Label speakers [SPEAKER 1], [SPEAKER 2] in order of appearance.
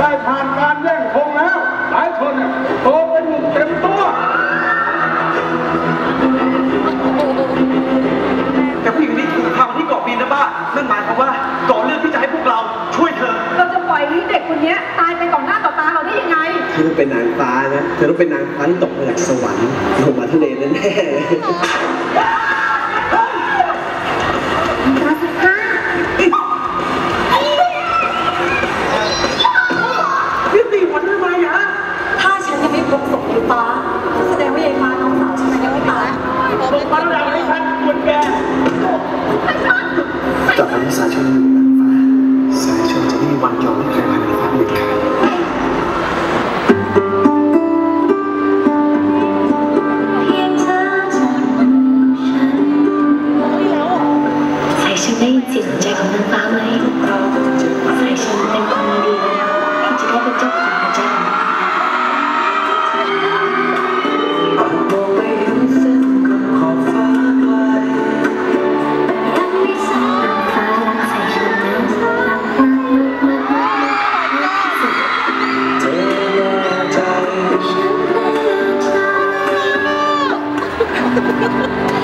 [SPEAKER 1] ได้ผ่านการแย่งธงแล้ว หลายคนเนี่ยโตเป็นหนุ่มเต็มตัว
[SPEAKER 2] แต่ผู้หญิงคนนี้ถูกพามาที่เกาะปีนนะป้านั่นหมายความว่าก่อเรื่องที่จะให้พวกเราช่วยเธอ
[SPEAKER 3] เราจะปล่อยให้เด็กคนเนี้ยตายไปต่อหน้าต่อตาเราได้ยังไง
[SPEAKER 4] เธอต้องเป็นนางฟ้านะ เธอต้องเป็นนางฟ้าที่ตกมาจากสวรรค์ลงมาทะเลแน่ๆเลย
[SPEAKER 3] ำทำไมฮะถ้าฉันยังไม่พบศพยายฟ้าแสดงว่าไอ้ฟ้าน้องสาวฉันยังไม่ตายบอ
[SPEAKER 2] กมาแล้ว
[SPEAKER 1] ไอ้
[SPEAKER 2] ท่านค
[SPEAKER 1] ุณแก
[SPEAKER 4] จากนี้สายชนอยู่นางฟ้าสายชนจะไม่มีวันยอมให้ใครมาในความเด็ดขาด
[SPEAKER 5] ได้ยินเสียงหัวใจของนางฟ้าไหม Ha ha ha ha!